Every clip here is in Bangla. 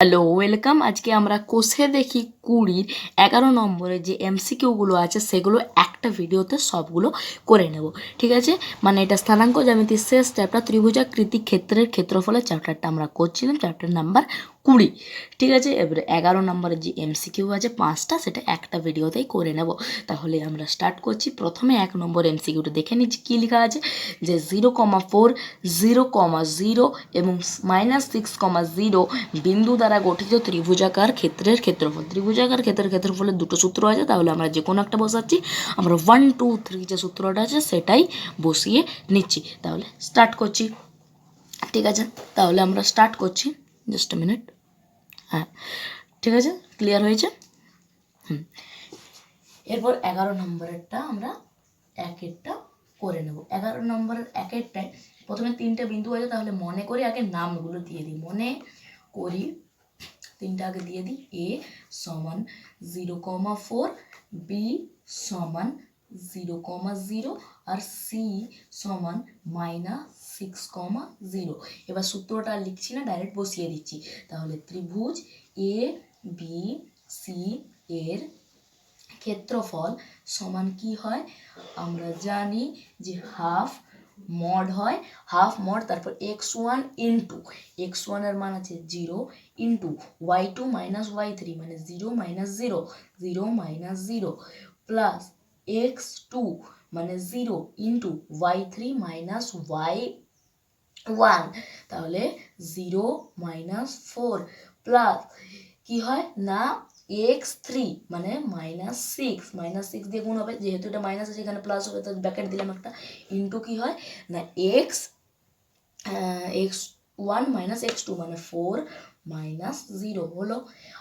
হ্যালো ওয়েলকাম আজকে আমরা কোষে দেখি কুড়ির এগারো নম্বরের যে এমসিকিউগুলো আছে, সেগুলো একটা ভিডিওতে সবগুলো করে নেব। ঠিক আছে? মানে এটা স্থানাঙ্ক জ্যামিতির শেষ চ্যাপ্টার ত্রিভুজাকৃতি ক্ষেত্রের ক্ষেত্রফলের চ্যাপ্টারটা আমরা করছিলাম চ্যাপ্টার নাম্বার কুড়ি। ঠিক আছে? এবারে এগারো নম্বরের যে এমসিকিউ আছে, পাঁচটা সেটা একটা ভিডিওতেই করে নেব। তাহলে আমরা স্টার্ট করছি। প্রথমে এক নম্বর এমসিকিউটা দেখে নিচ্ছি। কী লেখা আছে? যে zero comma four, zero comma zero এবং মাইনাস সিক্স কমা জিরো বিন্দু দ্বারা গঠিত ত্রিভুজাকার ক্ষেত্রের ক্ষেত্রফল। ত্রিভুজাকার ক্ষেত্রের ক্ষেত্রফলের দুটো সূত্র আছে, তাহলে আমরা যে কোনো একটা বসাচ্ছি। আমরা ওয়ান টু থ্রি যে সূত্রটা আছে সেটাই বসিয়ে নিচ্ছি। তাহলে স্টার্ট করছি। ঠিক আছে? তাহলে আমরা স্টার্ট করছি। জাস্ট মিনিট হ্যাঁ। ঠিক আছে? ক্লিয়ার হয়েছে? হুম। এরপর এগারো নম্বরেরটা আমরা একেরটা করে নেব। এগারো নম্বরের এক একেরটায় প্রথমে তিনটে বিন্দু আছে, তাহলে মনে করি আগে নামগুলো দিয়ে দিই। মনে করি তিনটা আগে দিয়ে দিই। এ সমান জিরো কমা ফোর বি সমান জিরো কমা জিরো আর সি সমান মাইনাস সিক্স কমা জিরো এবার সূত্রটা লিখছি না ডাইরেক্ট বসিয়ে দিচ্ছি। তাহলে ত্রিভুজ এ বি সি এর ক্ষেত্রফল সমান কি হয়? আমরা জানি যে হাফ মড হয় হাফ মড, তারপর এক্স ওয়ান ইন্টু এক্স ওয়ানের মান আছে zero into y two minus y three মানে zero minus zero zero minus zero plus x two মানে zero into y three minus y one তাহলে জিরো মাইনাস ফোর প্লাস কি হয়? না এক্স থ্রি মানে মাইনাস সিক্স মাইনাস সিক্স দিয়ে গুণ হবে। যেহেতু এটা মাইনাস আছে, এখানে প্লাস হবে, তো ব্যাকেট দিলাম একটা। ইন্টু কী হয়? না x x one minus x two মানে ফোর মাইনাস জিরো হলো।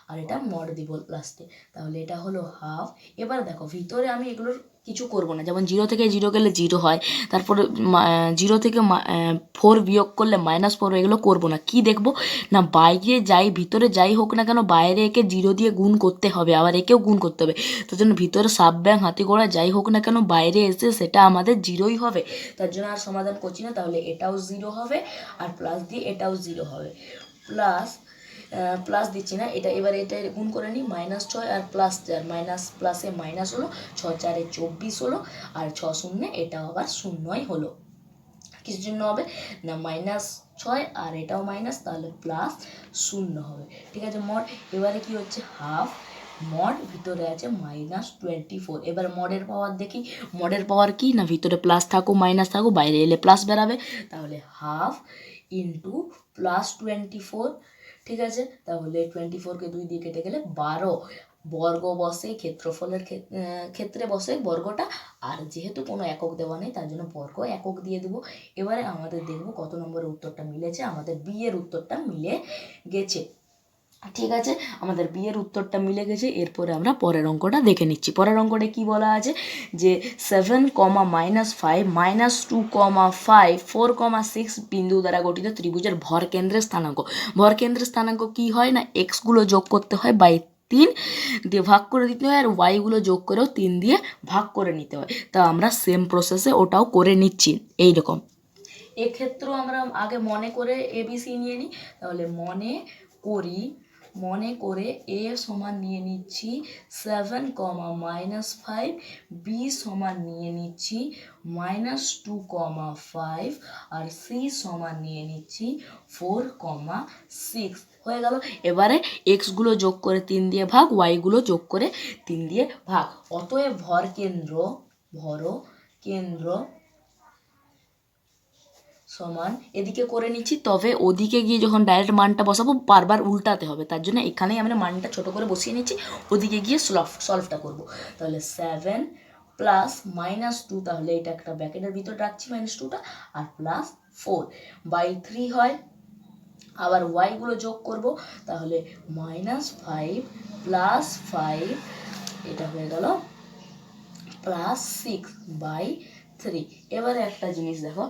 আর এটা মড দিব লাস্টে তাহলে এটা হলো হাফ এবার দেখো, ভিতরে আমি এগুলোর কিছু করব না। যেমন জিরো থেকে জিরো গেলে জিরো হয়, তারপরে জিরো থেকে ফোর বিয়োগ করলে মাইনাস ফোর এগুলো করব না। কি দেখব? না, বাইরে যাই, ভিতরে যাই হোক না কেন, বাইরে একে জিরো দিয়ে গুণ করতে হবে, আবার একেও গুণ করতে হবে। তার জন্য ভিতরে সাব ব্যাং হাতি গোড়া যাই হোক না কেন, বাইরে এসে সেটা আমাদের জিরোই হবে। তার জন্য আর সমাধান করছি না, তাহলে এটাও জিরো হবে, আর প্লাস দিয়ে এটাও জিরো হবে। প্লাস প্লাস দিচ্ছি না। এটা এবার এটা গুণ করে নিই মাইনাস ছয় আর প্লাস চার। মাইনাস প্লাসে মাইনাস হলো ছ চারে চব্বিশ হলো, আর ছ শূন্যে এটা আবার শূন্যই হলো। কিসের জন্য হবে? না মাইনাস ছয় আর এটাও মাইনাস তাহলে প্লাস শূন্য হবে। ঠিক আছে মড এবারে কি হচ্ছে? হাফ মড ভিতরে আছে মাইনাস টোয়েন্টি ফোর এবার মডের পাওয়ার দেখি। মডের পাওয়ার কি? না, ভিতরে প্লাস থাকুক মাইনাস থাকুক, বাইরে এলে প্লাস বেরাবে। তাহলে half into plus twenty four ঠিক আছে? তাহলে টোয়েন্টি ফোরকে দুই দিয়ে কেটে গেলে বারো। বর্গ বসে ক্ষেত্রফলের ক্ষেত্রে বসে বর্গটা। আর যেহেতু কোনো একক দেওয়া নেই, তার জন্য বর্গ একক দিয়ে দেবো। এবারে আমাদের দেখব কত নম্বরের উত্তরটা মিলেছে। আমাদের বিয়ের উত্তরটা মিলে গেছে। ঠিক আছে? আমাদের বিয়ের উত্তরটা মিলে গেছে, এরপরে আমরা পরের অঙ্কটা দেখে নিচ্ছি। পরের অঙ্কটা কি বলা আছে? যে seven comma minus five minus two comma five four comma six বিন্দু দ্বারা গঠিত ত্রিভুজের ভর কেন্দ্রের স্থানাঙ্ক। ভর কেন্দ্রের স্থানাঙ্ক কি হয় না? এক্সগুলো যোগ করতে হয় বাই তিন দিয়ে ভাগ করে দিতে হয়, আর ওয়াইগুলো যোগ করেও তিন দিয়ে ভাগ করে নিতে হয়। তা আমরা সেম প্রসেসে ওটাও করে নিচ্ছি এই রকম এক্ষেত্রেও আমরা আগে মনে করে এবিসি নিয়ে নিই। তাহলে মনে করি মনে করে এ সমান নিয়ে নিচ্ছি seven comma minus five B সমান নিয়ে নিচ্ছি মাইনাস টু কমা ফাইভ আর সি সমান নিয়ে নিচ্ছি ফোর কমা সিক্স হয়ে গেল। এবারে এক্সগুলো যোগ করে তিন দিয়ে ভাগ ওয়াইগুলো যোগ করে তিন দিয়ে ভাগ। অতএব ভর কেন্দ্র ভর কেন্দ্র সমান। এদিকে করে নিচ্ছি, তবে ওদিকে গিয়ে যখন ডাইরেক্ট মানটা বসাবো, বারবার উল্টাতে হবে। তার জন্য এখানেই আমরা মানটা ছোট করে বসিয়ে নিচ্ছি, ওদিকে গিয়ে সলভ সলভটা করব। তাহলে সেভেন প্লাস মাইনাস টু তাহলে এটা একটা ব্যাকেটের ভিতর রাখছি মাইনাস টুটা আর প্লাস ফোর বাই থ্রি হয়, আবার ওয়াইগুলো যোগ করব, তাহলে মাইনাস ফাইভ প্লাস ফাইভ এটা হয়ে গেল প্লাস সিক্স বাই থ্রি এবারে একটা জিনিস দেখো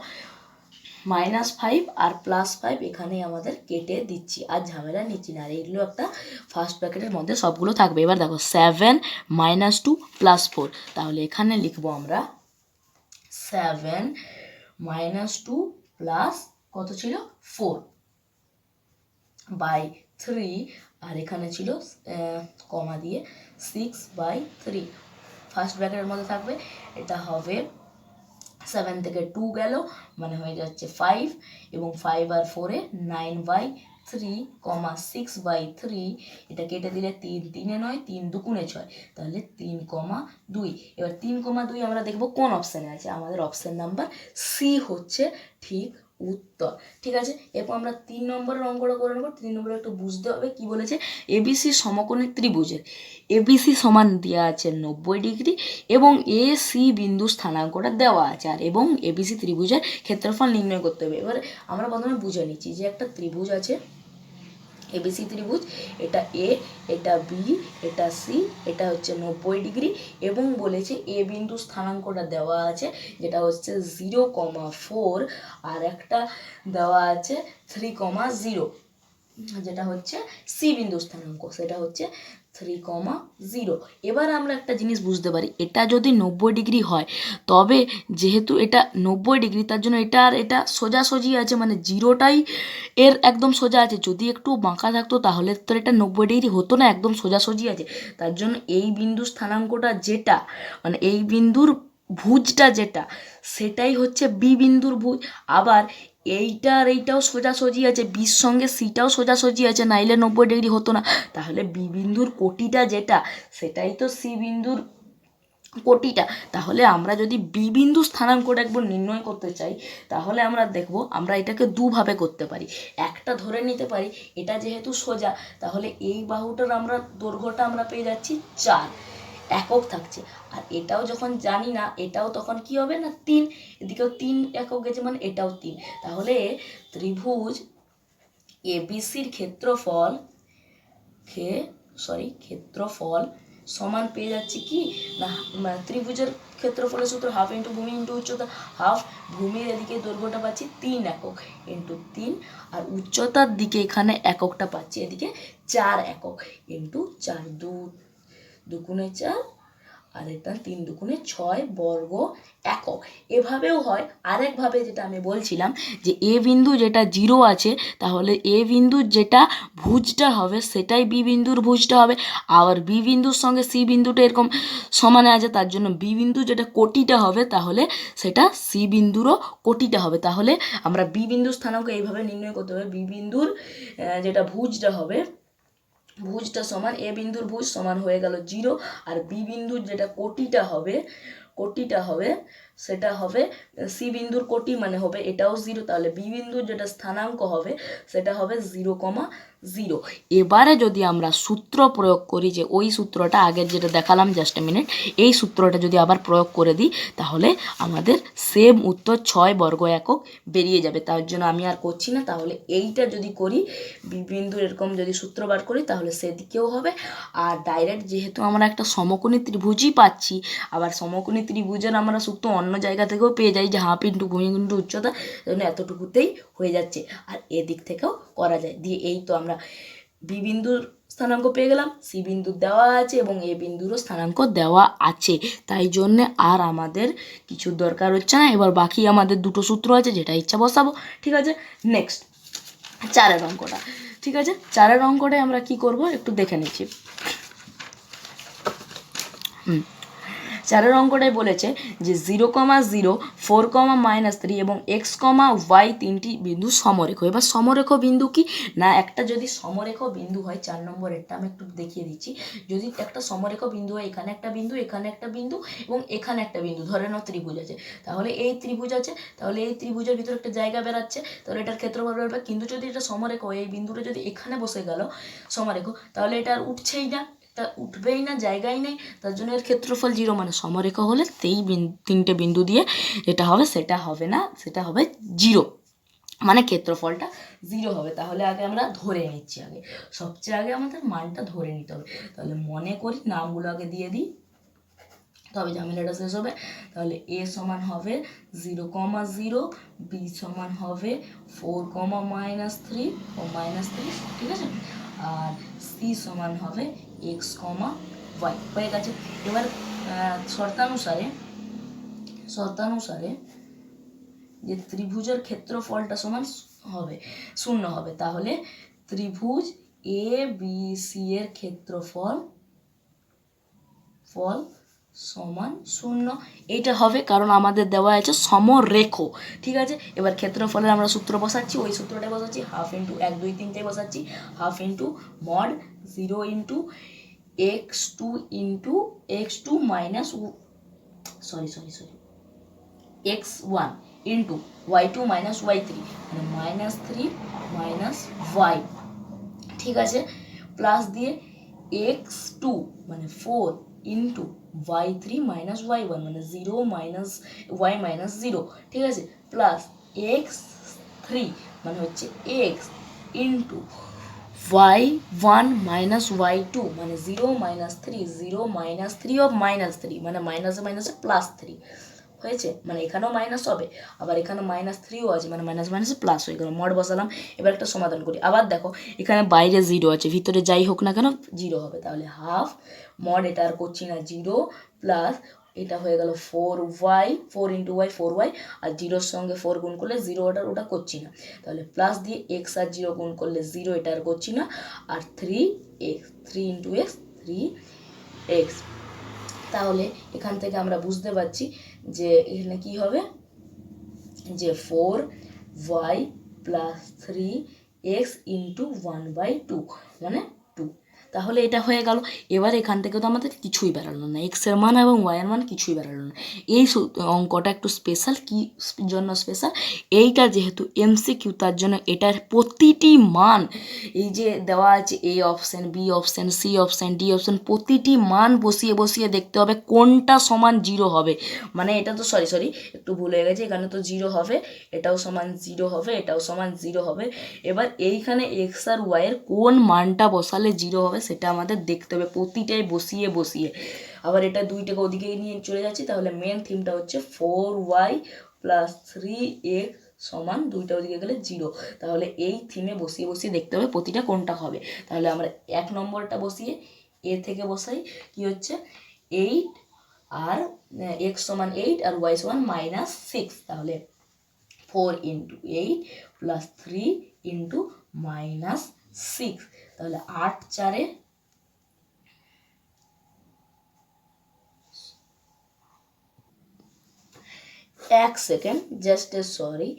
মাইনাস ফাইভ আর প্লাস ফাইভ এখানে আমাদের কেটে দিচ্ছি। আর ঝামেলা নিচ্ছি না আর এগুলো একটা ফার্স্ট প্যাকেটের মধ্যে সবগুলো থাকবে। এবার দেখো seven minus two plus four তাহলে এখানে লিখব আমরা সেভেন মাইনাস টু প্লাস কত ছিল? ফোর বাই থ্রি আর এখানে ছিল কমা দিয়ে সিক্স বাই থ্রি ফার্স্ট ব্র্যাকেটের মধ্যে থাকবে, এটা হবে সেভেন থেকে টু গেল মানে হয়ে যাচ্ছে ফাইভ এবং ফাইভ আর ফোরে nine by three comma six by three এটা কেটে দিলে তিন, তিনে নয়, তিন দুকুনে ছয়, তাহলে তিন কমা দুই। এবার তিন কমা দুই আমরা দেখব কোন অপশানে আছে। আমাদের অপশান নাম্বার সি হচ্ছে ঠিক উত্তর। ঠিক আছে? এরপর আমরা তিন নম্বরের অঙ্কটা করে নেব। তিন নম্বরে একটু বুঝতে হবে কি বলেছে? এবিসি সমকোণী ত্রিভুজের। এবিসি সমান দেওয়া আছে নব্বই ডিগ্রি এবং এ সি বিন্দু স্থানাঙ্কটা দেওয়া আছে। আর এবং এবিসি ত্রিভুজের ক্ষেত্রফল নির্ণয় করতে হবে। এবারে আমরা প্রথমে বুঝে নিচ্ছি যে একটা ত্রিভুজ আছে এবিসি ত্রিভুজ, এটা এ এটা বি এটা সি এটা হচ্ছে নব্বই ডিগ্রি এবং বলেছে এ বিন্দু স্থানাঙ্কটা দেওয়া আছে, যেটা হচ্ছে জিরো কমা ফোর আর একটা দেওয়া আছে থ্রি কমা জিরো যেটা হচ্ছে সি বিন্দু স্থানাঙ্ক, সেটা হচ্ছে থ্রি কমা জিরো এবার আমরা একটা জিনিস বুঝতে পারি, এটা যদি নব্বই ডিগ্রি হয়, তবে যেহেতু এটা নব্বই ডিগ্রি, তার জন্য এটা আর এটা সোজাসুজি আছে মানে জিরোটাই এর একদম সোজা আছে। যদি একটু বাঁকা থাকতো, তাহলে তো এটা নব্বই ডিগ্রি হতো না, একদম সোজাসুজি আছে। তার জন্য এই বিন্দু স্থানাঙ্কটা যেটা মানে এই বিন্দুর ভুজটা যেটা, সেটাই হচ্ছে বি বিন্দুর ভুজ। আবার এইটা আর এইটাও সোজাসুজি আছে, বির সঙ্গে সিটাও সোজাসুজি আছে, নাইলে নব্বই ডিগ্রি হতো না। তাহলে বি বিন্দুর কোটিটা যেটা, সেটাই তো সি বিন্দুর কোটিটা। তাহলে আমরা যদি বি বিন্দু স্থানাঙ্কটা একবার নির্ণয় করতে চাই, তাহলে আমরা দেখব, আমরা এটাকে দুভাবে করতে পারি। একটা ধরে নিতে পারি, এটা যেহেতু সোজা, তাহলে এই বাহুটার আমরা দৈর্ঘ্যটা আমরা পেয়ে যাচ্ছি চার। একক থাকছে। আর এটাও যখন জানি না, এটাও তখন কি হবে না? তিন। এদিকেও তিন একক গেছে মানে এটাও তিন। তাহলে ত্রিভুজ এবিসির ক্ষেত্রফল খে সরি ক্ষেত্রফল সমান পেয়ে যাচ্ছি কি? না ত্রিভুজের ক্ষেত্রফলের সূত্র হাফ ইন্টু ভূমি ইন্টু উচ্চতা হাফ ভূমির এদিকে দৈর্ঘ্যটা পাচ্ছি তিন একক ইন্টু তিন। আর উচ্চতার দিকে এখানে এককটা পাচ্ছি এদিকে চার একক ইন্টু চার দু দুগুণে চার আর এটা তিন দুগুণে ছয় বর্গ একক। এভাবেও হয়। আরেকভাবে যেটা আমি বলছিলাম যে, এ বিন্দু যেটা জিরো আছে, তাহলে এ বিন্দুর যেটা ভুজটা হবে, সেটাই বি বিন্দুর ভুজটা হবে। আবার বি বিন্দুর সঙ্গে সি বিন্দুটা এরকম সমানে আছে, তার জন্য বি বিন্দু যেটা কোটিটা হবে, তাহলে সেটা সি বিন্দুরও কোটিটা হবে। তাহলে আমরা বি বিন্দুর স্থানাঙ্ক এইভাবে নির্ণয় করতে হবে। বি বিন্দুর যেটা ভুজটা হবে ভুজটা সমান, এ বিন্দুর ভুজ সমান হয়ে গেল জিরো, আর বি বিন্দুর যেটা কোটিটা হবে কোটিটা হবে, সেটা হবে, সি বিন্দুর কোটি মানে হবে এটাও জিরো, তাহলে বি বিন্দুর যেটা স্থানাঙ্ক হবে, সেটা হবে জিরো কমা জিরো এবারে যদি আমরা সূত্র প্রয়োগ করি যে ওই সূত্রটা আগের যেটা দেখালাম জাস্ট মিনিট এই সূত্রটা যদি আবার প্রয়োগ করে দিই, তাহলে আমাদের সেম উত্তর ছয় বর্গ একক বেরিয়ে যাবে। তার জন্য আমি আর করছি না। তাহলে এইটা যদি করি বিন্দুর এরকম যদি সূত্র বার করি, তাহলে সেদিকেও হবে। আর ডাইরেক্ট যেহেতু আমরা একটা সমকোণী ত্রিভুজই পাচ্ছি, আবার সমকোণী ত্রিভুজের আমরা সূত্র অন্য জায়গা থেকেও পেয়ে যাই যে হাফ ইন্টু ভূমি ইন্টু উচ্চতা এতটুকুতেই হয়ে যাচ্ছে। আর এদিক থেকেও করা যায়। দিয়ে এই তো আমরা বি বিন্দুর স্থানাঙ্ক পেয়ে গেলাম, সি বিন্দু দেওয়া আছে এবং এ বিন্দুরও স্থানাঙ্ক দেওয়া আছে। তাই জন্যে আর আমাদের কিছু দরকার হচ্ছে না, এবার বাকি আমাদের দুটো সূত্র আছে যেটা ইচ্ছা বসাবো, ঠিক আছে? নেক্সট চারের অঙ্কটা, ঠিক আছে? চারের অঙ্কটায় আমরা কি করব? একটু দেখে নিচ্ছি। হুম। চারের অঙ্কটাই বলেছে যে zero comma zero, four comma minus three এবং এক্স কমা ওয়াই তিনটি বিন্দু সমরেখ। এবার সমরেখ বিন্দু কি? না, একটা যদি সমরেখ বিন্দু হয়, চার নম্বরেরটা আমি একটু দেখিয়ে দিচ্ছি। যদি একটা সমরেখ বিন্দু হয়, এখানে একটা বিন্দু, এখানে একটা বিন্দু এবং এখানে একটা বিন্দু। ধরে নাও ত্রিভুজ আছে। তাহলে এই ত্রিভুজ আছে, তাহলে এই ত্রিভুজের ভিতরে একটা জায়গা বেরাচ্ছে তাহলে এটার ক্ষেত্রফল বেরোবে কিন্তু যদি এটা সমরেখ হয়, এই বিন্দুটা যদি এখানে বসে গেল, সমরেখ, তাহলে এটা আর উঠছেই না। তা উঠবেই না, জায়গাই নেই। তার জন্য এর ক্ষেত্রফল জিরো মানে সমরেখা হলে সেই তিনটে বিন্দু দিয়ে এটা হবে সেটা হবে না, সেটা হবে জিরো। মানে ক্ষেত্রফলটা জিরো হবে। তাহলে আগে আমরা ধরে নিচ্ছি আগে। সবচেয়ে আগে আমাদের মানটা ধরে নিতে হবে। তাহলে মনে করি নামগুলো আগে দিয়ে দিই। তবে ঝামেলাটা শেষ হবে। তাহলে এ সমান হবে জিরো কমা জিরো, বি সমান হবে ফোর কমা মাইনাস থ্রি ও মাইনাস থ্রি, ঠিক আছে? আর সি সমান হবে এক্স কমা ওয়াই হয়ে গেছে। এবার শর্তানুসারে শর্তানুসারে যে ত্রিভুজের ক্ষেত্রফলটা সমান হবে, শূন্য হবে, তাহলে ত্রিভুজ এ বি সি এর ক্ষেত্রফল, ফল সমান শূন্য। এইটা হবে কারণ আমাদের দেওয়া আছে সমরেখ, ঠিক আছে? এবার ক্ষেত্রফলের আমরা সূত্র বসাচ্ছি, ওই সূত্রটা বসাচ্ছি হাফ ইন্টু এক, দুই তিনটাই বসাচ্ছি half into mod zero into x two into x two minus sorry sorry sorry x one into y two minus y three মানে মাইনাস থ্রি মাইনাস ওয়াই ঠিক আছে? প্লাস দিয়ে এক্স টু মানে four into y three minus y one মানে zero minus y minus zero ঠিক আছে? প্লাস এক্স থ্রি মানে হচ্ছে x into y one minus y two মানে zero minus three zero minus three of minus three মানে মাইনাসে মাইনাসে প্লাস থ্রি হয়েছে? মানে এখানেও মাইনাস হবে, আবার এখানে মাইনাস থ্রিও আছে মানে মাইনাস মাইনাসে প্লাস হয়ে গেল, মড বসালাম, এবার একটা সমাধান করি, আবার দেখো, এখানে বাইরে জিরো আছে, ভিতরে যাই হোক না কেন জিরো হবে, তাহলে হাফ মড এটা আর করছি না জিরো প্লাস এটা হয়ে গেল four y four into y four y আর জিরোর সঙ্গে ফোর গুণ করলে জিরো ওটা ওটা করছি না। তাহলে প্লাস দিয়ে এক্স আর জিরো গুণ করলে জিরো এটা আর করছি না, আর three x three into x three x তাহলে এখান থেকে আমরা বুঝতে পারছি যে এখানে কি হবে? যে four y plus three x into one by two মানে তাহলে এটা হয়ে গেল। এবার এখান থেকে তো আমাদের কিছুই বেরালো না। এক্সের মান এবং ওয়াইয়ের মান কিছুই বেরালো না। এই অঙ্কটা একটু স্পেশাল কি জন্য স্পেশাল এইটা যেহেতু এমসিকিউ তার জন্য এটার প্রতিটি মান, এই যে দেওয়া আছে A option B option C option D option প্রতিটি মান বসিয়ে বসিয়ে দেখতে হবে কোনটা সমান জিরো হবে। মানে এটা তো সরি সরি একটু ভুল হয়ে গেছে। এখানে তো জিরো হবে, এটাও সমান জিরো হবে, এটাও সমান জিরো হবে। এবার এইখানে এক্স আর ওয়াইয়ের কোন মানটা বসালে জিরো হবে সেটা আমাদের দেখতে হবে, প্রতিটাই বসিয়ে বসিয়ে। আবার এটা দুইটাকে ওদিকে নিয়ে চলে যাচ্ছি, তাহলে মেন থিমটা হচ্ছে four y plus three x সমান দুইটা ওদিকে গেলে জিরো তাহলে এই থিমে বসিয়ে বসিয়ে দেখতে হবে প্রতিটা কোনটা হবে। তাহলে আমরা এক নম্বরটা বসিয়ে এ থেকে বসাই, কি হচ্ছে? এইট আর এক্স সমান এইট আর ওয়াই সমান মাইনাস সিক্স তাহলে four into eight plus three into minus six তাহলে আট চারে এক সেকেন্ড জাস্ট এ সরি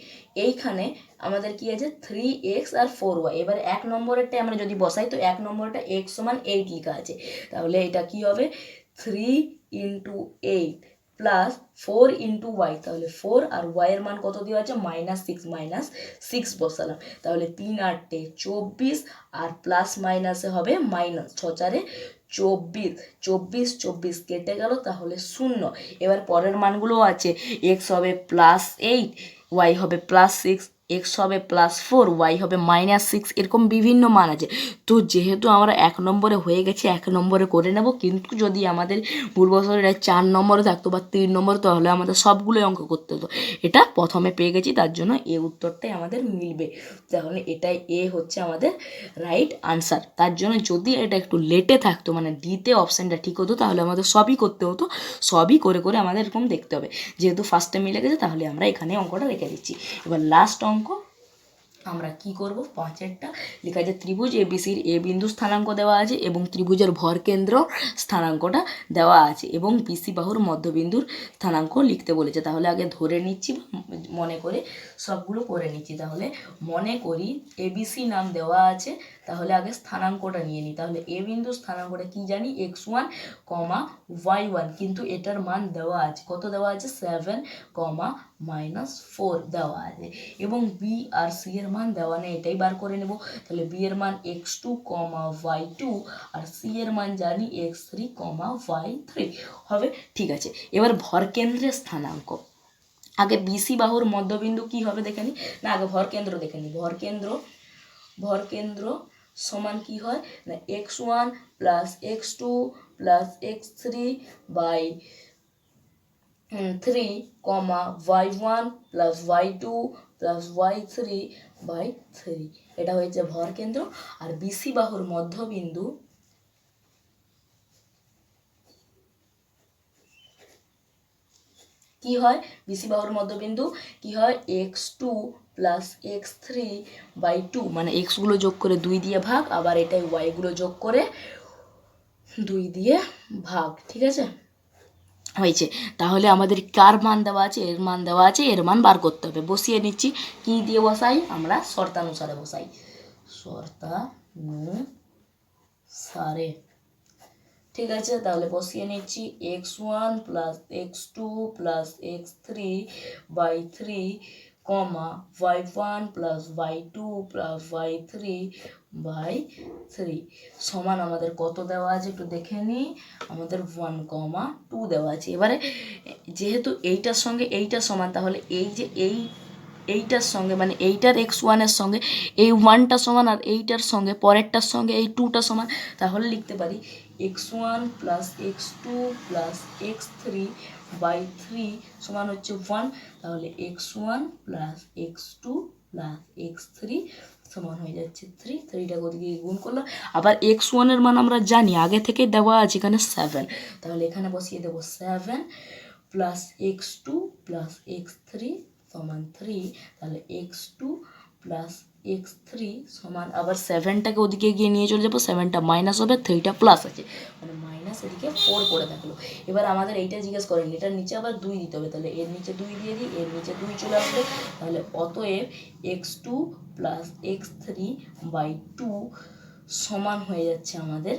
এইখানে আমাদের কি আছে? থ্রি এক্স আর ফোর ওয়াই এবার এক নম্বরেরটা আমরা যদি বসাই, তো এক নম্বরটা এক্স সমান এইট লেখা আছে। তাহলে এটা কি হবে? Three into eight plus four into y তাহলে ফোর আর ওয়াইয়ের মান কত দেওয়া আছে? মাইনাস সিক্স মাইনাস সিক্স বসালাম। তাহলে তিন আটটে চব্বিশ আর প্লাস মাইনাসে হবে মাইনাস ছ চারে চব্বিশ। চব্বিশ চব্বিশ কেটে গেল, তাহলে শূন্য। এবার পরের মানগুলো আছে। এক্স হবে প্লাস এইট ওয়াই হবে প্লাস সিক্স এক্স হবে প্লাস ফোর ওয়াই হবে মাইনাস সিক্স এরকম বিভিন্ন মান আছে। তো যেহেতু আমরা এক নম্বরে হয়ে গেছে, এক নম্বরে করে নেব, কিন্তু যদি আমাদের পূর্ববছর এটা চার নম্বরে থাকতো বা তিন নম্বরে, তাহলে আমাদের সবগুলোই অঙ্ক করতে হতো। এটা প্রথমে পেয়ে গেছি, তার জন্য এ উত্তরটাই আমাদের মিলবে। তাহলে এটাই এ হচ্ছে আমাদের রাইট আনসার তার জন্য যদি এটা একটু লেটে থাকতো মানে ডিতে অপশানটা ঠিক হতো, তাহলে আমাদের সবই করতে হতো, সবই করে করে আমাদের এরকম দেখতে হবে। যেহেতু ফার্স্টে মিলে গেছে, তাহলে আমরা এখানে অঙ্কটা রেখে দিচ্ছি। এবার লাস্ট অঙ্ক আমরা কি করব? পাঁচেরটা। লেখা আছে ত্রিভুজ এ এবিসির এ বিন্দু স্থানাঙ্ক দেওয়া আছে এবং ত্রিভুজের ভরকেন্দ্র স্থানাঙ্কটা দেওয়া আছে এবং বিসি বাহুর মধ্যবিন্দুর স্থানাঙ্ক লিখতে বলেছে। তাহলে আগে ধরে নিচ্ছি মনে করে সবগুলো করে নিচ্ছি। তাহলে মনে করি এবিসি নাম দেওয়া আছে তাহলে আগে স্থানাঙ্কটা নিয়ে নিই তাহলে এ বিন্দু স্থানাঙ্কটা কি জানি? X one comma y one কিন্তু এটার মান দেওয়া আছে। কত দেওয়া আছে? সেভেন কমা মাইনাস ফোর দেওয়া আছে। এবং বি আর সি এর মান দেওয়া নেই। এটাই বার করে নেব। তাহলে বি এর মান x two comma y two আর সি এর মান জানি x three comma y three হবে? ঠিক আছে। এবার ভরকেন্দ্রের স্থানাঙ্ক। আগে বিসি বাহুর মধ্যবিন্দু কি হবে দেখে নি? না, আগে ভরকেন্দ্র দেখে নি। ভরকেন্দ্র ভরকেন্দ্র সমান কি হয়? না x one plus x two plus x three by three comma y one plus y two plus y three by three এটা হয়েছে ভরকেন্দ্র আর বিসি বাহুর মধ্যবিন্দু কি হয়? বিসি বাহুর মধ্যবিন্দু কি হয়? X two plus x three by two মানে এক্সগুলো যোগ করে দুই দিয়ে ভাগ, আবার এটাই ওয়াইগুলো যোগ করে দুই দিয়ে ভাগ, ঠিক আছে? হয়েছে। তাহলে আমাদের কার মান দেওয়া আছে? এর মান দেওয়া আছে, এর মান বার করতে হবে। বসিয়ে নিচ্ছি। কি দিয়ে বসাই? আমরা শর্তানুসারে বসাই। শর্তানুসারে। ঠিক আছে? তাহলে বসিয়ে নিচ্ছি। X one plus x two plus x three by three comma y one plus y two plus y three by three সমান আমাদের কত দেওয়া আছে একটু দেখে নিই আমাদের ওয়ান কমা টু দেওয়া আছে। এবারে যেহেতু এইটার সঙ্গে এইটা সমান, তাহলে এই যে এই, এইটার সঙ্গে মানে এইটার এক্স ওয়ানের সঙ্গে, এই ওয়ানটা সমান আর এইটার সঙ্গে, পরেরটার সঙ্গে এই টুটা সমান, তাহলে লিখতে পারি x one plus x two plus x three by three সমান হচ্ছে ওয়ান তাহলে x one plus x two plus x three সমান হয়ে যাচ্ছে থ্রি থ্রিটাকে ওদিকে গুণ করলাম? আবার এক্স ওয়ানের মান আমরা জানি, আগে থেকে দেওয়া আছে এখানে সেভেন তাহলে এখানে বসিয়ে দেবো seven plus x two plus x three সমান থ্রি তাহলে x two plus x three সমান, আবার সেভেনটাকে ওদিকে গিয়ে নিয়ে চলে যাব সেভেনটা মাইনাস হবে থ্রিটা প্লাস আছে। মানে মাইনাস এদিকে ফোর করে থাকল এবার আমাদের এইটা জিজ্ঞেস করেন, এটার নিচে আবার দুই দিতে হবে, তাহলে এর নিচে দুই দিয়ে দিই, এর নিচে দুই চলে আসবে, তাহলে অতএব x two plus x three by two সমান হয়ে যাচ্ছে আমাদের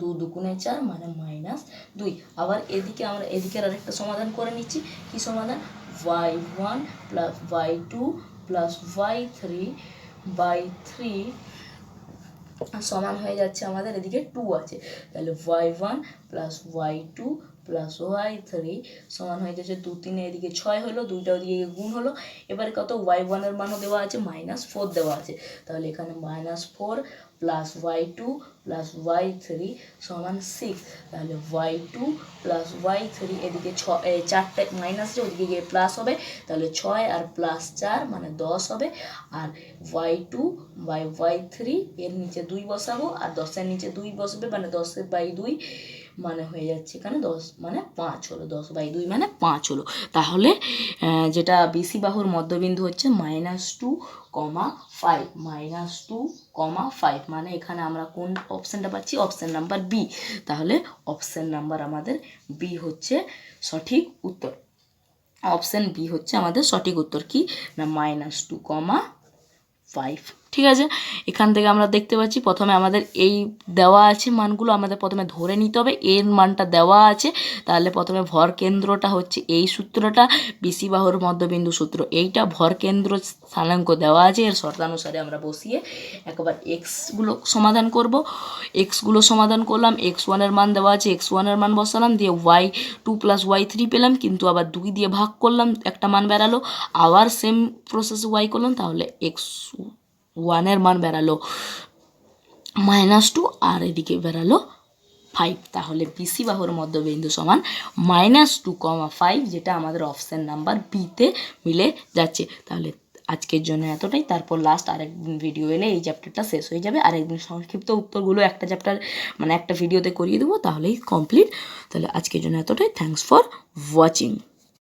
দু দুগুণে চার মানে মাইনাস দুই। আবার এদিকে আমরা এদিকের আরেকটা সমাধান করে নিচ্ছি, কি সমাধান? Y one plus y two plus y three by three সমান হয়ে যাচ্ছে আমাদের এদিকে টু আছে। তাহলে y one plus y two plus y three সমান হয়ে যাচ্ছে দু তিনে, এদিকে ছয় হলো, দুইটা ওদিকে গুণ হলো। এবারে কত? ওয়াই ওয়ানের মানও দেওয়া আছে, মাইনাস ফোর দেওয়া আছে। তাহলে এখানে minus four plus y two plus y three সমান সিক্স। তাহলে y two plus y three এদিকে ছ চারটে মাইনাস আছে ওদিকে গিয়ে প্লাস হবে, তাহলে ছয় আর প্লাস চার মানে দশ হবে। আর y two by y three এর নিচে দুই বসাবো, আর দশের নিচে দুই বসবে মানে দশের বাই দুই মানে হয়ে যাচ্ছে এখানে দশ মানে পাঁচ হলো, দশ বাই দুই মানে পাঁচ হলো। তাহলে যেটা বিসি বাহুর মধ্যবিন্দু হচ্ছে minus two comma five minus two comma five মানে এখানে আমরা কোন অপশানটা পাচ্ছি? অপশান নাম্বার বি তাহলে অপশান নাম্বার আমাদের বি হচ্ছে সঠিক উত্তর। অপশান বি হচ্ছে আমাদের সঠিক উত্তর কি? না মাইনাস টু কমা ফাইভ ঠিক আছে? এখান থেকে আমরা দেখতে পাচ্ছি প্রথমে আমাদের এই দেওয়া আছে মানগুলো, আমাদের প্রথমে ধরে নিতে হবে। এর মানটা দেওয়া আছে। তাহলে প্রথমে ভর কেন্দ্রটা হচ্ছে এই সূত্রটা বিসি বাহুর মধ্যবিন্দু সূত্র। এইটা ভর কেন্দ্র স্থানাঙ্ক দেওয়া আছে। এর শর্তানুসারে আমরা বসিয়ে একবার এক্সগুলো সমাধান করব। এক্সগুলো সমাধান করলাম। এক্স ওয়ানের মান দেওয়া আছে। এক্স ওয়ানের মান বসালাম। দিয়ে y two plus y three পেলাম। কিন্তু আবার দুই দিয়ে ভাগ করলাম। একটা মান বেরালো আবার সেম প্রসেস ওয়াই করলাম। তাহলে এক্স ওয়ানের মান বেরালো মাইনাস টু আর এদিকে বেরালো ফাইভ তাহলে বিসি বাহুর মধ্যবিন্দু সমান মাইনাস টু কমা ফাইভ যেটা আমাদের অপশান নাম্বার বিতে মিলে যাচ্ছে। তাহলে আজকের জন্য এতটাই। তারপর লাস্ট আরেকদিন ভিডিও এলে এই চ্যাপ্টারটা শেষ হয়ে যাবে। আরেকদিন সংক্ষিপ্ত উত্তরগুলো একটা চ্যাপ্টার মানে একটা ভিডিওতে করিয়ে দেবো, তাহলেই কমপ্লিট তাহলে আজকের জন্য এতটাই। Thanks for watching